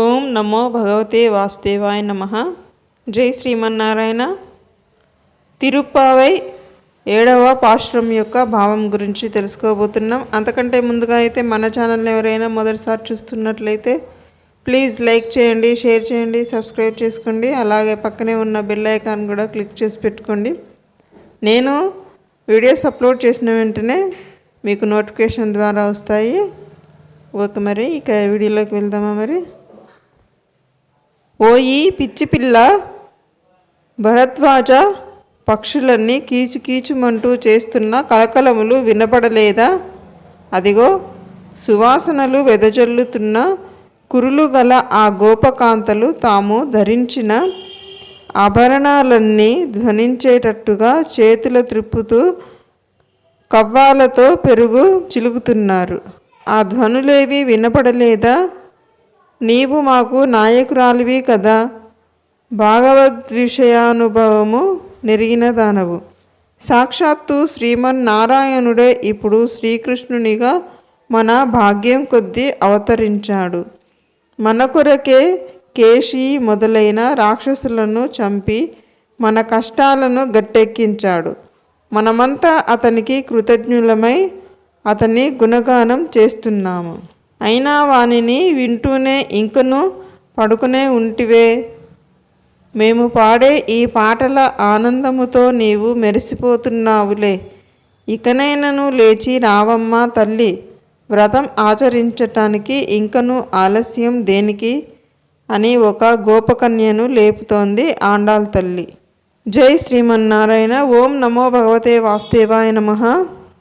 ఓం నమో భగవతే వాసుదేవాయ నమ. జై శ్రీమన్నారాయణ. తిరుప్పావై ఏడవ పాశ్రం యొక్క భావం గురించి తెలుసుకోబోతున్నాం. అంతకంటే ముందుగా అయితే మన ఛానల్ని ఎవరైనా మొదటిసారి చూస్తున్నట్లయితే ప్లీజ్ లైక్ చేయండి షేర్ చేయండి సబ్స్క్రైబ్ చేసుకోండి. అలాగే పక్కనే ఉన్న బెల్ ఐకాన్ కూడా క్లిక్ చేసి పెట్టుకోండి. నేను వీడియోస్ అప్లోడ్ చేసిన వెంటనే మీకు నోటిఫికేషన్ ద్వారా వస్తాయి. ఓకే మరి ఇక వీడియోలోకి వెళ్దామా మరి? ఓయి పిచ్చి పిల్ల భరద్వాజ పక్షులన్నీ కీచు కీచుమంటూ చేస్తున్న కలకలములు వినపడలేదా? అదిగో సువాసనలు వెదజల్లుతున్న కురులు గల ఆ గోపకాంతలు తాము ధరించిన ఆభరణాలన్నీ ధ్వనించేటట్టుగా చేతుల త్రిప్పుతూ కవ్వాలతో పెరుగు చిలుగుతున్నారు ఆ ధ్వనులేవి వినపడలేదా? నీవు మాకు నాయకురాలివి కదా. భాగవద్విషయానుభవము నెరిగిన దానవు సాక్షాత్తు శ్రీమన్నారాయణుడే ఇప్పుడు శ్రీకృష్ణునిగా మన భాగ్యం కొద్దీ అవతరించాడు. మన కొరకే కేశి మొదలైన రాక్షసులను చంపి మన కష్టాలను గట్టెక్కించాడు. మనమంతా అతనికి కృతజ్ఞులమై అతని గుణగానం చేస్తున్నాము. అయినా వానిని వింటూనే ఇంకను పడుకునే ఉంటివే. మేము పాడే ఈ పాటల ఆనందముతో నీవు మెరిసిపోతున్నావులే. ఇకనైనను లేచి రావమ్మ తల్లి వ్రతం ఆచరించటానికి ఇంకను ఆలస్యం దేనికి? అని ఒక గోపకన్యను లేపుతోంది ఆండాల్ తల్లి. జై శ్రీమన్నారాయణ ఓం నమో భగవతే వాస్తేవాయ నమ.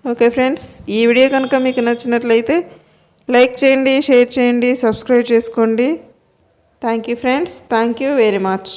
ఓకే ఫ్రెండ్స్ ఈ వీడియో కనుక మీకు నచ్చినట్లయితే లైక్ చేయండి షేర్ చేయండి సబ్స్క్రైబ్ చేసుకోండి. Thank you friends thank you very much